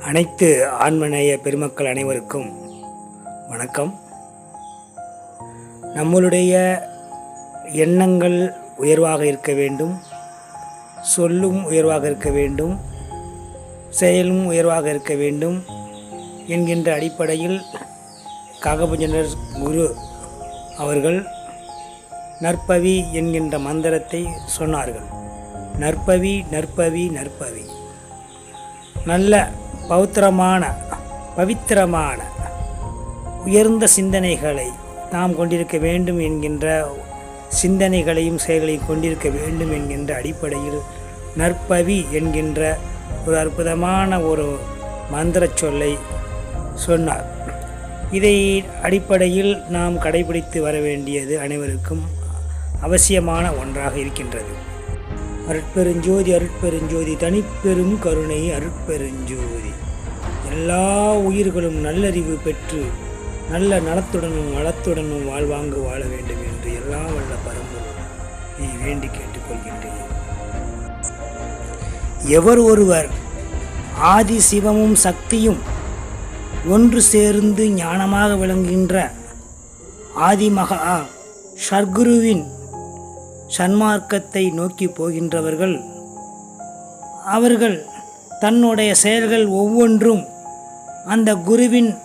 அனைத்து ஆன்மநேய பெருமக்கள் அனைவருக்கும் வணக்கம். நம்மளுடைய எண்ணங்கள் உயர்வாக இருக்க வேண்டும் சொல்லும் உயர்வாக இருக்க வேண்டும் செயலும் உயர்வாக இருக்க வேண்டும் என்கின்ற அடிப்படையில் காகபஞ்சனர் குரு அவர்கள் நற்பவி என்கின்ற மந்திரத்தை சொன்னார்கள். நற்பவி நற்பவி நற்பவி. நல்ல பௌத்திரமான பவித்திரமான உயர்ந்த சிந்தனைகளை நாம் கொண்டிருக்க வேண்டும் என்கின்ற சிந்தனைகளையும் செயல்களையும் கொண்டிருக்க வேண்டும் என்கின்ற அடிப்படையில் நற்பவி என்கின்ற ஒரு அற்புதமான ஒரு மந்திர சொல்லை சொன்னார். இதை அடிப்படையில் நாம் கடைபிடித்து வர வேண்டியது அனைவருக்கும் அவசியமான ஒன்றாக இருக்கின்றது. அருட்பெருஞ்சோதி அருட்பெருஞ்சோதி தனிப்பெரும் கருணை அருட்பெருஞ்சோதி. எல்லா உயிர்களும் நல்லறிவு பெற்று நல்ல நலத்துடனும் வளத்துடனும் வாழ்வாங்கு வாழ வேண்டும் என்று எல்லாம் வல்ல பரம்பொருள் நீ வேண்டி கேட்டுக்கொள்கின்றேன். எவர் ஒருவர் ஆதி சிவமும் சக்தியும் ஒன்று சேர்ந்து ஞானமாக விளங்குகின்ற ஆதிமகா ஷர்குருவின் சன்மார்க்கத்தை நோக்கி போகின்றவர்கள் அவர்கள் தன்னுடைய செயல்கள் ஒவ்வொன்றும் அந்த குருவின்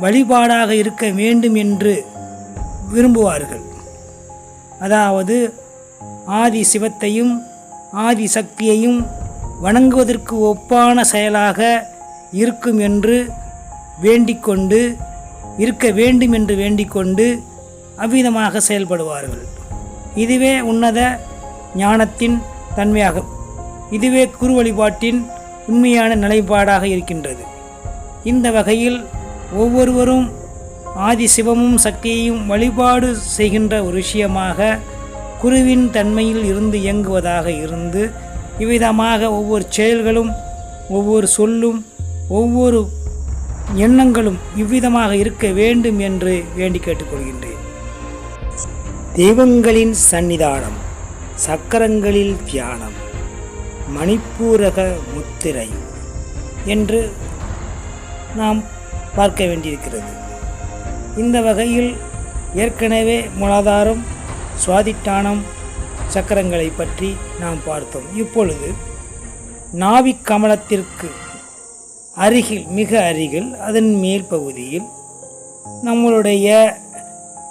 வழிபாடாக இருக்க வேண்டும் என்று விரும்புவார்கள். அதாவது ஆதி சிவத்தையும் ஆதி சக்தியையும் வணங்குவதற்கு ஒப்பான செயலாக இருக்கும் என்று வேண்டிக்கொண்டு இருக்க வேண்டும் என்று வேண்டிக்கொண்டு அவ்விதமாக செயல்படுவார்கள். இதுவே உன்னத ஞானத்தின் தன்மையாகும். இதுவே குரு வழிபாட்டின் உண்மையான நிலைப்பாடாக இருக்கின்றது. இந்த வகையில் ஒவ்வொருவரும் ஆதி சிவமும் சக்தியையும் வழிபாடு செய்கின்ற ஒரு விஷயமாக குருவின் தன்மையில் இருந்து இயங்குவதாக இருந்து இவ்விதமாக ஒவ்வொரு செயல்களும் ஒவ்வொரு சொல்லும் ஒவ்வொரு எண்ணங்களும் இவ்விதமாக இருக்க வேண்டும் என்று வேண்டி கேட்டுக்கொள்கின்றேன். தெய்வங்களின் சன்னிதானம் சக்கரங்களில் தியானம் மணிப்பூரக முத்திரை என்று நாம் பார்க்க வேண்டியிருக்கிறது. இந்த வகையில் ஏற்கனவே மூலாதாரம் சுவாதிட்டானம் சக்கரங்களை பற்றி நாம் பார்த்தோம். இப்பொழுது நாவிக் கமலத்திற்கு அருகில் மிக அருகில் அதன் மேல் பகுதியில் நம்மளுடைய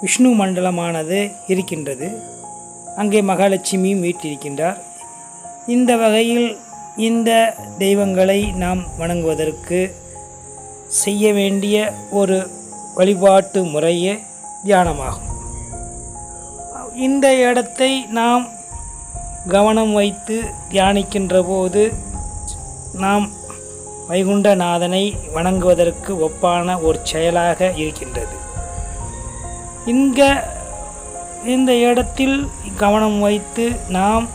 விஷ்ணு மண்டலமானது இருக்கின்றது. அங்கே மகாலட்சுமியும் வீட்டிருக்கின்றார் இந்த வகையில் இந்த தெய்வங்களை நாம் வணங்குவதற்கு செய்ய வேண்டிய ஒரு வழிபாட்டு முறையே தியானமாகும். இந்த இடத்தை நாம் கவனம் வைத்து தியானிக்கின்ற போது நாம் வைகுண்டநாதனை வணங்குவதற்கு ஒப்பான ஒரு செயலாக இருக்கின்றது. இங்க இந்த இடத்தில் கவனம் வைத்து நாம்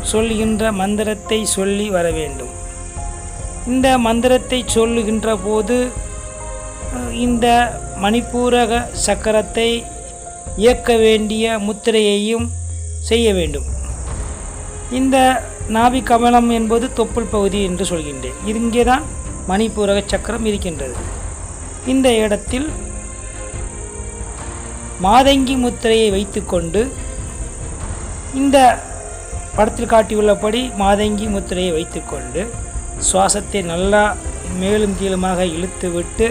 சொல்கின்ற மந்திரத்தை சொல்லி வர வேண்டும். இந்த மந்திரத்தை சொல்லுகின்ற போது இந்த மணிப்பூரக சக்கரத்தை இயக்க வேண்டிய முத்திரையையும் செய்ய வேண்டும். இந்த நாபி கமலம் என்பது தொப்புள் பகுதி என்று சொல்கின்றேன். இங்கே தான் மணிப்பூரக சக்கரம் இருக்கின்றது. இந்த இடத்தில் மாதங்கி முத்திரையை வைத்துக்கொண்டு இந்த படத்தில் காட்டியுள்ளபடி மாதங்கி முத்திரையை வைத்துக்கொண்டு சுவாசத்தை நல்லா மேலும் கீழுமாக இழுத்து விட்டு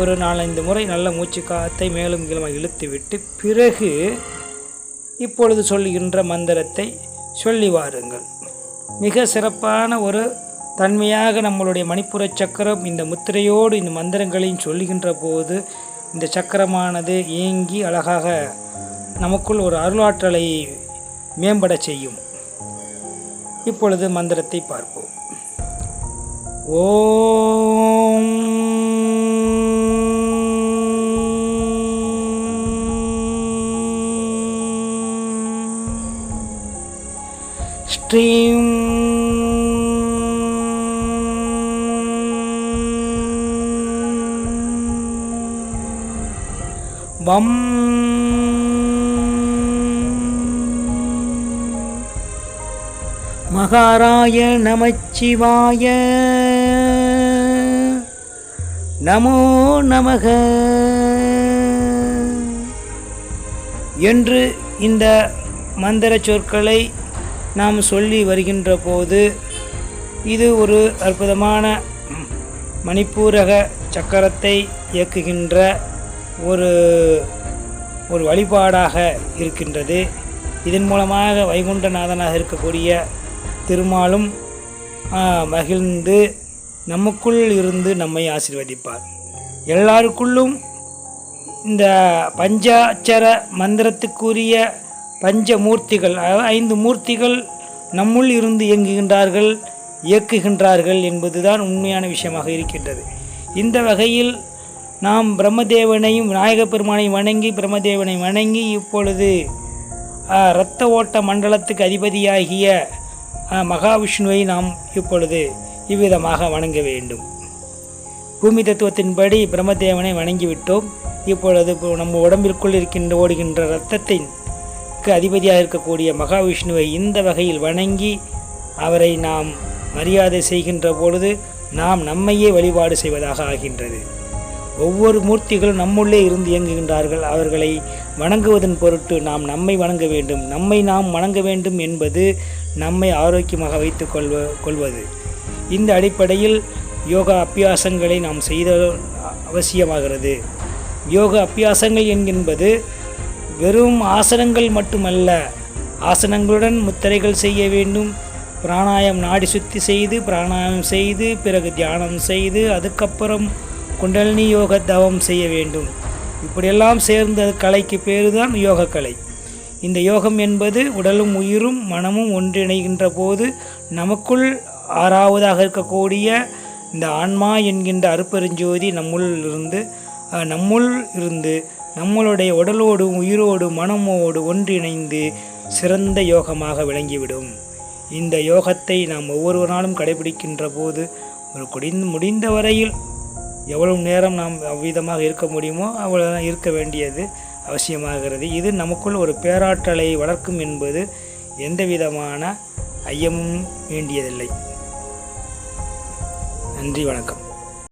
ஒரு நாலஞ்சு முறை நல்ல மூச்சு காத்தை மேலும் கீழுமாக இழுத்து விட்டு பிறகு இப்பொழுது சொல்லுகின்ற மந்திரத்தை சொல்லி வாருங்கள். மிக சிறப்பான ஒரு தன்மையாக நம்மளுடைய மணிப்புர சக்கரம் இந்த முத்திரையோடு இந்த மந்திரங்களையும் சொல்லுகின்ற போது இந்த சக்கரமானது இயங்கி அழகாக நமக்குள் ஒரு அருளாற்றலை மேம்பட செய்யும். இப்பொழுது மந்திரத்தை பார்ப்போம். ஓம். ஸ்ரீம். வம். மகாராய நமச்சிவாய. நமோ நமக. என்று இந்த மந்திர சொற்களை நாம் சொல்லி வருகின்ற போது இது ஒரு அற்புதமான மணிப்பூரக சக்கரத்தை இயக்குகின்ற ஒரு ஒரு வழிபாடாக இருக்கின்றது. இதன் மூலமாக வைகுண்டநாதனாக இருக்கக்கூடிய திருமாலும் மகிழ்ந்து நமக்குள் இருந்து நம்மை ஆசீர்வதிப்பார். எல்லாருக்குள்ளும் இந்த பஞ்சாட்சர மந்திரத்துக்குரிய பஞ்சமூர்த்திகள் அதாவது ஐந்து மூர்த்திகள் நம்முள் இருந்து இயங்குகின்றார்கள் இயக்குகின்றார்கள் என்பதுதான் உண்மையான விஷயமாக இருக்கின்றது. இந்த வகையில் நாம் பிரம்மதேவனையும் விநாயகப் பெருமானையும் வணங்கி பிரம்மதேவனை வணங்கி இப்பொழுது இரத்த ஓட்ட மண்டலத்துக்கு அதிபதியாகிய மகாவிஷ்ணுவை நாம் இப்பொழுது இவ்விதமாக வணங்க வேண்டும். பூமி தத்துவத்தின்படி பிரம்மதேவனை வணங்கிவிட்டோம். இப்பொழுது இப்போ நம்ம உடம்பிற்குள் இருக்கின்ற ஓடுகின்ற இரத்தத்திற்கு அதிபதியாக இருக்கக்கூடிய மகாவிஷ்ணுவை இந்த வகையில் வணங்கி அவரை நாம் மரியாதை செய்கின்ற பொழுது நாம் நம்மையே வழிபாடு செய்வதாக ஆகின்றது. ஒவ்வொரு மூர்த்திகளும் நம்முள்ளே இருந்து இயங்குகின்றார்கள். அவர்களை வணங்குவதன் பொருட்டு நாம் நம்மை வணங்க வேண்டும். நம்மை நாம் வணங்க வேண்டும் என்பது நம்மை ஆரோக்கியமாக வைத்துக் கொள்வ கொள்வது. இந்த அடிப்படையில் யோகா அபியாசங்களை நாம் செய்த அவசியமாகிறது. யோகா அபியாசங்கள் என்கின்பது வெறும் ஆசனங்கள் மட்டுமல்ல ஆசனங்களுடன் முத்திரைகள் செய்ய வேண்டும் பிராணாயம் நாடி சுத்தி செய்து பிராணாயம் செய்து பிறகு தியானம் செய்து அதுக்கப்புறம் குண்டலினி யோக தவம் செய்ய வேண்டும். இப்படியெல்லாம் சேர்ந்த கலைக்கு பேரு தான் யோகக்கலை. இந்த யோகம் என்பது உடலும் உயிரும் மனமும் ஒன்றிணைகின்ற போது நமக்குள் ஆறாவதாக இருக்கக்கூடிய இந்த ஆன்மா என்கின்ற அருப்பெருஞ்சோதி நம்முள் இருந்து நம்முள் இருந்து நம்மளுடைய உடலோடு உயிரோடு மனமோடு ஒன்றிணைந்து சிறந்த யோகமாக விளங்கிவிடும். இந்த யோகத்தை நாம் ஒவ்வொரு நாளும் கடைபிடிக்கின்ற போது ஒரு குடிந்து முடிந்த வரையில் எவ்வளவு நேரம் நாம் அவ்விதமாக இருக்க முடியுமோ அவ்வளோ இருக்க வேண்டியது அவசியமாகிறது. இது நமக்குள் ஒரு பேராற்றலை வளர்க்கும் என்பது எந்த விதமான ஐயமும் வேண்டியதில்லை. நன்றி வணக்கம்.